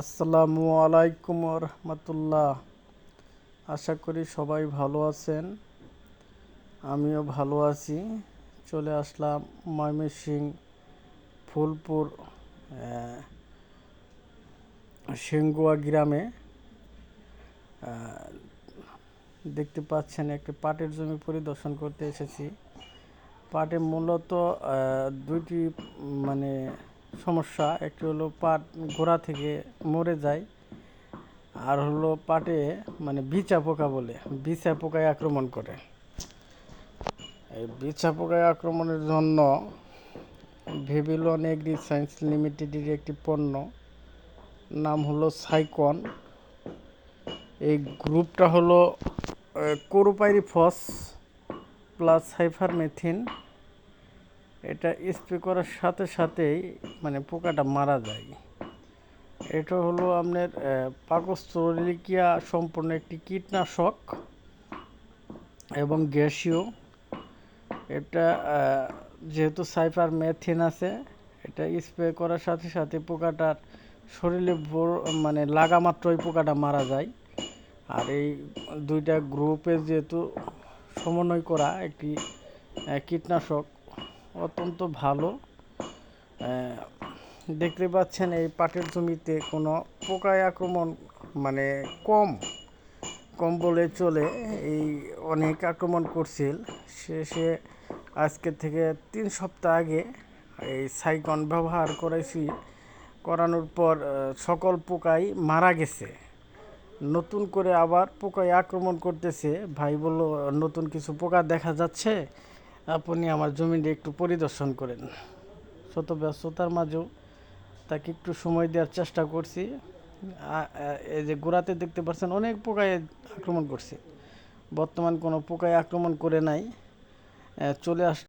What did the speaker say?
আসসালামু আলাইকুম রহমতুল্লাহ আশা করি সবাই ভালো আছেন। আমিও ভালো আছি। চলে আসলাম ময়মনসিং ফুলপুর আহ, সিঙ্গুয়া গ্রামে। দেখতে পাচ্ছেন একটি পাটের জমি পরিদর্শন করতে এসেছি। পাটে মূলত দুইটি মানে সমস্যা, একটি হলো পাট গোড়া থেকে মরে যায়, আর হলো পাটে মানে বিচা পোকা বলে বিচা পোকায় আক্রমণ করে। এই বিচা পোকায় আক্রমণের জন্য ভেবিলন এগ্রি সায়েন্স লিমিটেডের একটি পণ্য, নাম হলো সাইকন। এই গ্রুপটা হলো কোরোপাইরিফস প্লাস হাইফারমেথিন এটা স্প্রে করার সাথে সাথেই মানে পোকাটা মারা যায়। এটা হলো আপনার পাকস্থলিকিয়া সম্পূর্ণ একটি কীটনাশক এবং গ্যাসীয়। এটা যেহেতু সাইফার মেথিন আছে, এটা স্প্রে করার সাথে সাথে পোকাটার শরীরে বড়- মানে লাগা মাত্রই পোকাটা মারা যায়। আর এই দুইটা গ্রুপের যেহেতু সমন্বয় করা একটি কীটনাশক অত্যন্ত ভালো। দেখতে পাচ্ছেন এই পাটের জমিতে কোনো পোকায় আক্রমণ মানে কম কম বলে চলে। এই অনেক আক্রমণ করছিল শেষে আজকে থেকে তিন সপ্তাহ আগে এই সাইকন ব্যবহার করেছি। করানোর পর সকল পোকাই মারা গেছে। নতুন করে আবার পোকায় আক্রমণ করতেছে। ভাই বলল, নতুন কিছু পোকা দেখা যাচ্ছে? আপনি আমার জমিটি একটু পরিদর্শন করেন। শত ব্যস্ততার মাঝেও তাকে একটু সময় দেওয়ার চেষ্টা করছি। এই যে গোড়াতে দেখতে পাচ্ছেন অনেক পোকায় আক্রমণ করছে। বর্তমান কোনো পোকায় আক্রমণ করে নাই। চলে আস